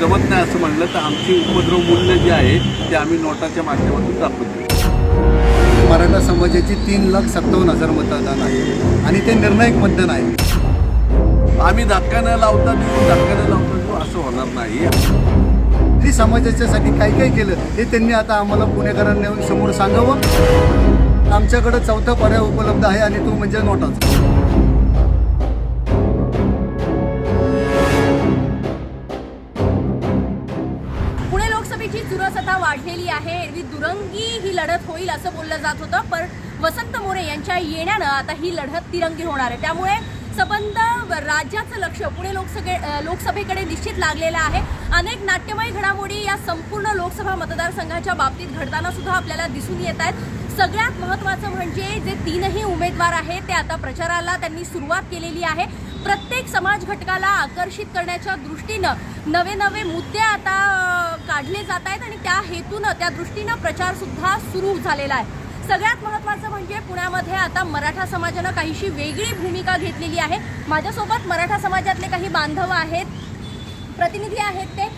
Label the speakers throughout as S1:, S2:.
S1: जमत नाही असं म्हणलं तर आमची उपद्रव मूल्य जे आहे ते आम्ही नोटाच्या माध्यमातून दाखवतो
S2: मराठा समाजाची तीन लाख सत्तावन्न हजार मतदान आहे आणि ते निर्णायक मतदान आहे.
S1: आम्ही धक्का न लावता देऊ धक्का न लावता असं होणार नाही.
S2: समाजाच्यासाठी काय काय केलं हे त्यांनी आता आम्हाला पुणेकरांना समोर सांगावं. आमच्याकडं चौथा पर्याय उपलब्ध आहे आणि तो म्हणजे नोटाचा.
S3: वाढलेली आहे. एरवी दुरंगी ही लढत होईल असं बोललं जात होतं. पण वसंत मोरे यांच्या येण्यानं आता ही लढत तिरंगी होणार आहे. त्यामुळे सबंध राज्याचं लक्ष पुणे लोकसभे लोकसभेकडे निश्चित लागलेलं आहे. अनेक नाट्यमय घडामोडी या संपूर्ण लोकसभा मतदारसंघाच्या बाबतीत घडताना सुद्धा आपल्याला दिसून येत आहेत. सगळ्यात महत्त्वाचं म्हणजे जे तीनही उमेदवार आहेत ते आता प्रचाराला त्यांनी सुरुवात केलेली आहे. प्रत्येक समाज घटकाला आकर्षित करण्याच्या दृष्टीनं नवे नवे मुद्दे आता काढले जात आहेत आणि त्या हेतूनं त्या दृष्टीनं प्रचारसुद्धा सुरू झालेला आहे. सगळ्यात महत्त्वाचं म्हणजे पुण्यामध्ये आता मराठा समाजानं काहीशी वेगळी भूमिका घेतलेली आहे. माझ्यासोबत मराठा समाजातले काही बांधव आहेत प्रतिनिधी आहेत ते.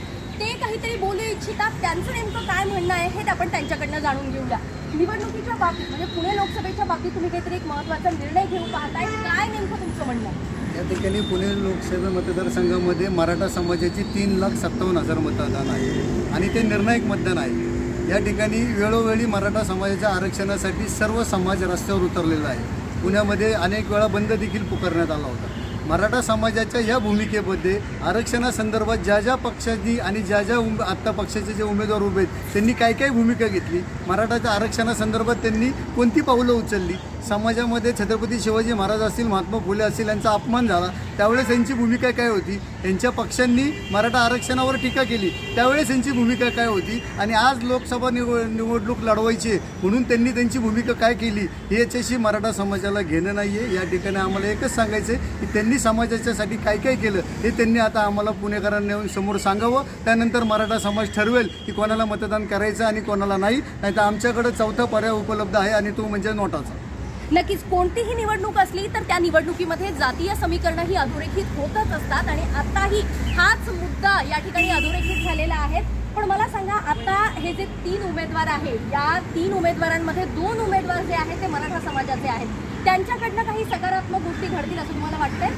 S3: ते काहीतरी बोलू इच्छितात. त्यांचं नेमकं काय म्हणणं आहे हे आपण त्यांच्याकडनं जाणून घेऊया. निवडणुकीच्या बाबतीत म्हणजे पुणे लोकसभेच्या बाबतीत तुम्ही काहीतरी एक महत्त्वाचा निर्णय घेऊ पाहताय. काय नेमकं तुमचं म्हणणं आहे?
S2: या ठिकाणी पुणे लोकसभा मतदारसंघामध्ये मराठा समाजाची तीन लाख सत्तावन्न हजार मतदान आहे आणि ते निर्णायक मतदान आहे. या ठिकाणी वेळोवेळी मराठा समाजाच्या आरक्षणासाठी सर्व समाज रस्त्यावर उतरलेला आहे. पुण्यामध्ये अनेक वेळा बंद देखील पुकारण्यात आला होता. मराठा समाजाच्या या भूमिकेमध्ये आरक्षणासंदर्भात ज्या ज्या पक्षांनी आणि ज्या ज्या उम आत्ता पक्षाचे जे उमेदवार उभे आहेत त्यांनी काय काय भूमिका घेतली? मराठाच्या आरक्षणासंदर्भात त्यांनी कोणती पावलं उचलली? समाजामध्ये छत्रपती शिवाजी महाराज असतील महात्मा फुले असतील यांचा अपमान झाला. त्यावेळेस यांची भूमिका काय होती? यांच्या पक्षांनी मराठा आरक्षणावर टीका केली. त्यावेळेस यांची भूमिका काय होती? आणि आज लोकसभा निव निवडणूक लढवायची आहे, म्हणून त्यांनी त्यांची भूमिका काय केली? हे याच्याशी मराठा समाजाला घेणं नाही आहे या ठिकाणी आम्हाला एकच सांगायचं आहे की त्यांनी समाजाच्यासाठी काय काय केलं हे त्यांनी आता आम्हाला पुणेकरांना येऊन समोर सांगावं. त्यानंतर मराठा समाज ठरवेल की कोणाला मतदान करायचं आणि कोणाला नाही. नाही तर आमच्याकडं चौथा पर्याय उपलब्ध आहे आणि तो म्हणजे नोटाचा.
S3: नक्कीच कोणतीही निवडणूक असली तर त्या निवडणुकीमध्ये जातीय समीकरणं ही अधोरेखित होतच असतात आणि आताही हाच मुद्दा या ठिकाणी अधोरेखित झालेला आहे. पण मला सांगा आता हे जे तीन उमेदवार आहेत या तीन उमेदवारांमध्ये दोन उमेदवार जे आहेत ते मराठा समाजाचे आहेत. त्यांच्याकडनं काही सकारात्मक गोष्टी घडतील असं तुम्हाला वाटतंय?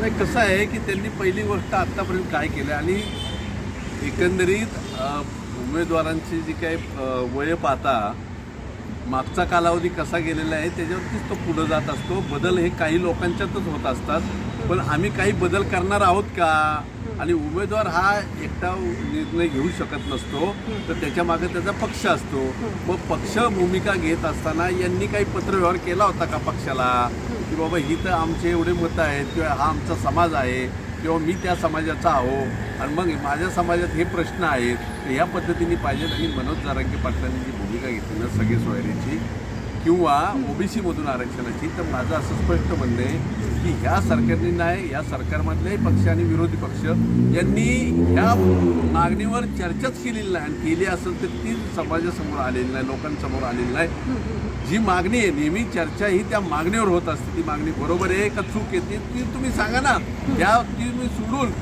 S1: नाही कसं आहे की त्यांनी पहिली गोष्ट आत्तापर्यंत काय केलं आणि एकंदरीत उमेदवारांची जी काही वय पाहता मागचा कालावधी कसा गेलेला आहे त्याच्यावरतीच तो पुढं जात असतो. बदल हे काही लोकांच्यातच होत असतात. पण आम्ही काही बदल करणार आहोत का? आणि उमेदवार हा एकटा निर्णय घेऊ शकत नसतो. तर त्याच्यामागे त्याचा पक्ष असतो. मग पक्ष भूमिका घेत असताना यांनी काही पत्रव्यवहार केला होता का पक्षाला? की बाबा ही तर आमचे एवढे मतं आहेत किंवा हा आमचा समाज आहे किंवा मी त्या समाजाचा आहो. आणि मग माझ्या समाजात हे प्रश्न आहेत. ह्या पद्धतीने पाहिजेत. आणि मनोज जारांगे पाटलांनी जी भूमिका घेतली ना सगळे सोयऱ्यांची किंवा ओबीसीमधून आरक्षणाची तर माझं असं स्पष्ट म्हणणं आहे की ह्या सरकारने नाही या सरकारमधलेही पक्ष आणि विरोधी पक्ष यांनी ह्या मागणीवर चर्चाच केलेली नाही. आणि केली असेल तर ती समाजासमोर आलेली नाही लोकांसमोर आलेली नाही. जी मागणी आहे नेहमी चर्चा ही त्या मागणीवर होत असते. ती मागणी बरोबर आहे का चूक आहे ती ती तुम्ही सांगा ना. त्या ती तुम्ही सोडून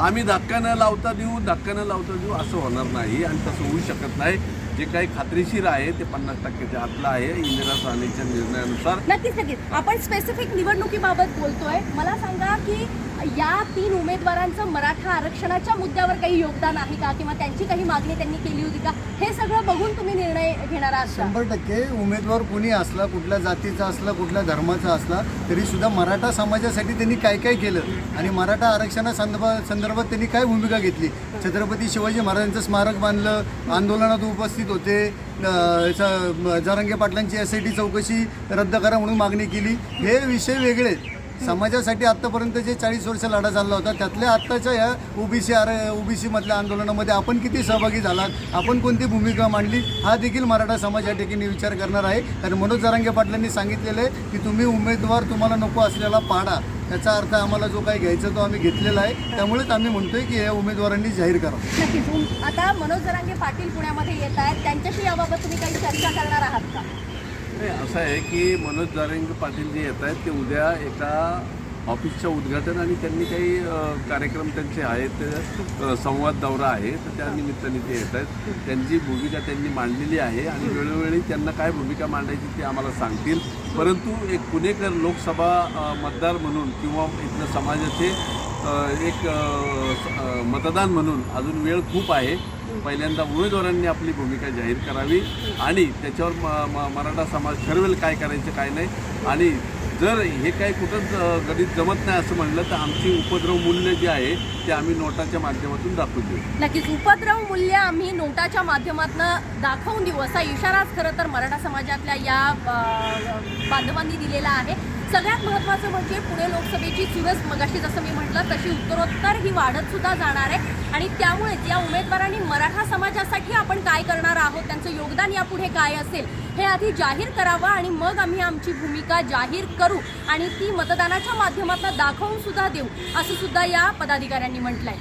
S1: आम्ही धक्का न लावता देऊ धक्का न लावता देऊ असं होणार नाही आणि तसं होऊ शकत नाही. जे काही खात्रीशीर आहे ते पन्नास टक्क्याच्या आतलं आहे इंदिरा साहनीच्या निर्णयानुसार.
S3: नक्कीच नक्कीच. आपण स्पेसिफिक निवडणुकीबाबत बोलतोय. मला सांगा की या तीन उमेदवारांचं मराठा आरक्षणाच्या मुद्द्यावर काही योगदान आहे का? किंवा त्यांची काही मागणी त्यांनी केली होती का? हे सगळं बघून तुम्ही निर्णय घेणार आहात का?
S2: शंभर टक्के उमेदवार कोणी असला कुठल्या जातीचा असला कुठल्या धर्माचा असला तरी सुद्धा मराठा समाजासाठी त्यांनी काय काय केलं? आणि मराठा आरक्षणा संदर्भात संदर्भात त्यांनी काय भूमिका घेतली? छत्रपती शिवाजी महाराजांचं स्मारक बांधलं आंदोलनात उपस्थित होते अं, याचं, पाटलांची एस आय टी चौकशी रद्द करा म्हणून मागणी केली. हे विषय वेगळे आहेत. समाजासाठी आत्तापर्यंत जे चाळीस वर्ष लढा चालला होता त्यातल्या आत्ताच्या या ओबीसी आर ओबीसीमधल्या आंदोलनामध्ये आपण किती सहभागी झालात? आपण कोणती भूमिका मांडली? हा देखील मराठा समाज या ठिकाणी विचार करणार आहे. कारण मनोज जरांगे पाटलांनी सांगितलेलं आहे की तुम्ही उमेदवार तुम्हाला नको असलेला पाडा. त्याचा अर्थ आम्हाला जो काही घ्यायचा तो आम्ही घेतलेला आहे. त्यामुळेच आम्ही म्हणतोय की या उमेदवारांनी जाहीर करा.
S3: नक्कीच. आता मनोज जरांगे पाटील पुण्यामध्ये येत आहेत. त्यांच्याशी याबाबत तुम्ही काही चर्चा करणार आहात का?
S1: नाही असं आहे की मनोज जारंग पाटील जे येत आहेत ते उद्या एका ऑफिसच्या उद्घाटन आणि त्यांनी काही कार्यक्रम त्यांचे आहेत संवाद दौरा आहे तर त्या निमित्ताने ते येत आहेत. त्यांची भूमिका त्यांनी मांडलेली आहे आणि वेळोवेळी त्यांना काय भूमिका मांडायची ते आम्हाला सांगतील. परंतु एक पुणेकर लोकसभा मतदार म्हणून किंवा इथलं समाजाचे एक मतदान म्हणून अजून वेळ खूप आहे. पहिल्यांदा उमेदवारांनी आपली भूमिका जाहीर करावी आणि त्याच्यावर म- म- मराठा समाज ठरवेल काय करायचं काय नाही. आणि जर हे काही कुठंच गणित जमत नाही असं म्हणलं तर आमची उपद्रव मूल्य जे आहे ते आम्ही नोटाच्या माध्यमातून दाखवून देऊ.
S3: नक्कीच उपद्रव मूल्य आम्ही नोटाच्या माध्यमातून दाखवून देऊ असा इशाराच खरं तर मराठा समाजातल्या या बांधवांनी दिलेला आहे. सगळ्यात महत्त्वाचं म्हणजे पुणे लोकसभेची चुरस मगाशी जसं मी म्हटलं तशी उत्तरोत्तर ही वाढत सुद्धा जाणार आहे. आणि त्यामुळे या उमेदवारांनी मराठा समाजासाठी आपण काय करणार आहोत त्यांचं योगदान यापुढे काय असेल हे आधी जाहीर करावं आणि मग आम्ही आमची भूमिका जाहीर करू आणि ती मतदानाच्या माध्यमातून दाखवून सुद्धा देऊ असं सुद्धा या पदाधिकाऱ्यांनी म्हटलंय.